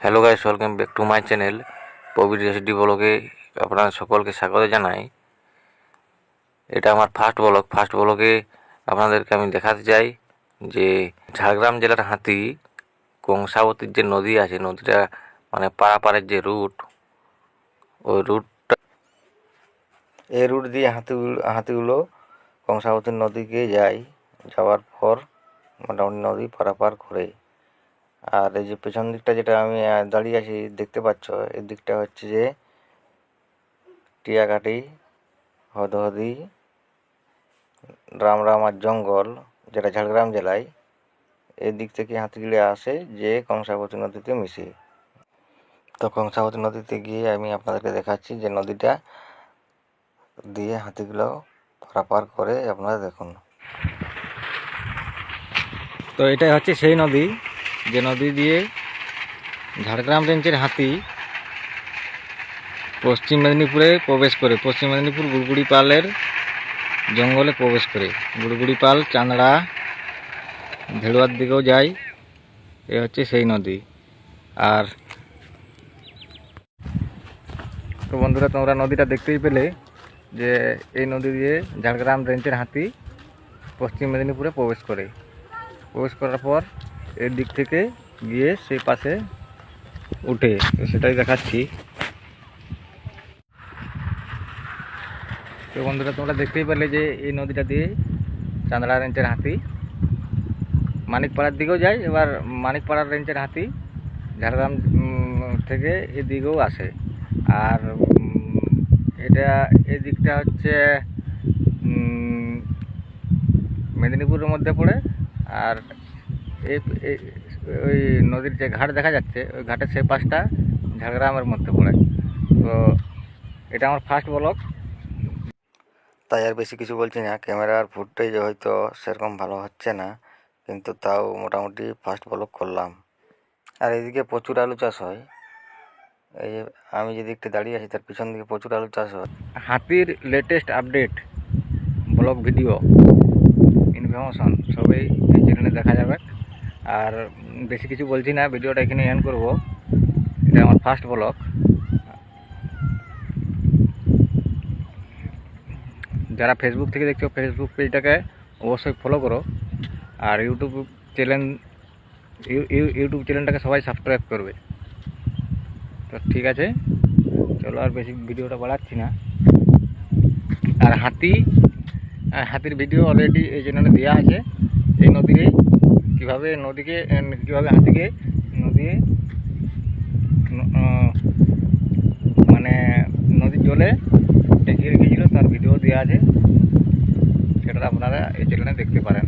Hello guys welcome back to my channel Prabir SD ব্লগে আপনারা সকলকে স্বাগত জানাই। এটা আমার ফার্স্ট ব্লগ ফার্স্ট ব্লগে আপনাদেরকে আমি দেখাতে চাই যে ঝাড়গ্রাম জেলার হাতি কংসাবতীর যে নদী আছে, নদীটা মানে পারাপারের যে রুট ওই রুটটা এই রুট দিয়ে হাতিগুলো হাতিগুলো কংসাবতী নদীকে যায়, যাওয়ার পর মোটামুটি নদী পারাপার করে আর এই যে পেছন দিকটা যেটা আমি দাঁড়িয়ে আছি, দেখতে পাচ্ছ? এই দিকটা হচ্ছে যে টিয়াকাটি হদহদি, রামরাম আর জঙ্গল, যেটা ঝাড়গ্রাম জেলায়। এই দিক থেকে হাতিগুলো আসে যে কংসাবতী নদীতে মিশে। তো কংসাবতী নদীতে গিয়ে আমি আপনাদেরকে দেখাচ্ছি যে নদীটা দিয়ে হাতিগুলো পারাপার করে আপনারা দেখুন। তো এটাই হচ্ছে সেই নদী। যে নদী দিয়ে ঝাড়গ্রাম রেঞ্জের হাতি পশ্চিম মেদিনীপুরে প্রবেশ করে, পশ্চিম মেদিনীপুর গুড়গুড়ি পালের জঙ্গলে প্রবেশ করে। গুড়গুড়ি পাল চাঁদড়া ভেড়ুয়ার দিকেও যায়। এ হচ্ছে সেই নদী। আর তো বন্ধুরা, তোমরা নদীটা দেখতেই পেলে যে এই নদী দিয়ে ঝাড়গ্রাম রেঞ্জের হাতি পশ্চিম মেদিনীপুরে প্রবেশ করে। প্রবেশ করার পর এর দিক থেকে গিয়ে সে পাশে উঠে সেটাই দেখাচ্ছি। তো বন্ধুরা, তোমরা দেখতেই পেলে যে এই নদীটা দিয়ে চাঁদড়া রেঞ্জের হাতি। মানিকপাড়ার দিকেও যায়, এবার মানিকপাড়ার রেঞ্জের হাতি ঝাড়গ্রাম থেকে এদিকেও আসে। আর এটা এই দিকটা হচ্ছে মেদিনীপুরের মধ্যে পড়ে, আর ওই নদীর যে ঘাট দেখা যাচ্ছে ওই ঘাটের সেই পাশটা ঝাড়গ্রামের মধ্যে পড়ে। তো এটা আমার ফার্স্ট ব্লক তাই আর বেশি কিছু বলছি না ক্যামেরার ফুটেজ হয়তো সেরকম ভালো হচ্ছে না কিন্তু তাও মোটামুটি ফার্স্ট ব্লগ করলাম। আর এদিকে প্রচুর আলু চাষ হয়। এই যে আমি যে দিকটা দাঁড়িয়ে আছি তার পিছন দিকে প্রচুর আলু চাষ হয়। হাতির latest update blog video information সবই এই চ্যানেলে দেখা যাবে। আর বেশি কিছু বলছি না, ভিডিওটা এখানে এন্ড করব। এটা আমার ফার্স্ট ব্লগ যারা ফেসবুক থেকে দেখছ ফেসবুক পেজটাকে অবশ্যই ফলো করো। আর ইউটিউব চ্যানেল ইউটিউব চ্যানেলটাকে সবাই সাবস্ক্রাইব করবে। তো ঠিক আছে, চলো আর বেশি ভিডিওটা বাড়াচ্ছি না। আর হাতি হাতির ভিডিও অলরেডি এই চ্যানেলে দেওয়া আছে, এই নদীরে কীভাবে নদীকে কীভাবে হাতিকে নদী মানে নদীর জলে টেকিয়ে রেখেছিল, তার ভিডিও দেওয়া আছে। সেটা আপনারা এই চ্যানেলে দেখতে পারেন।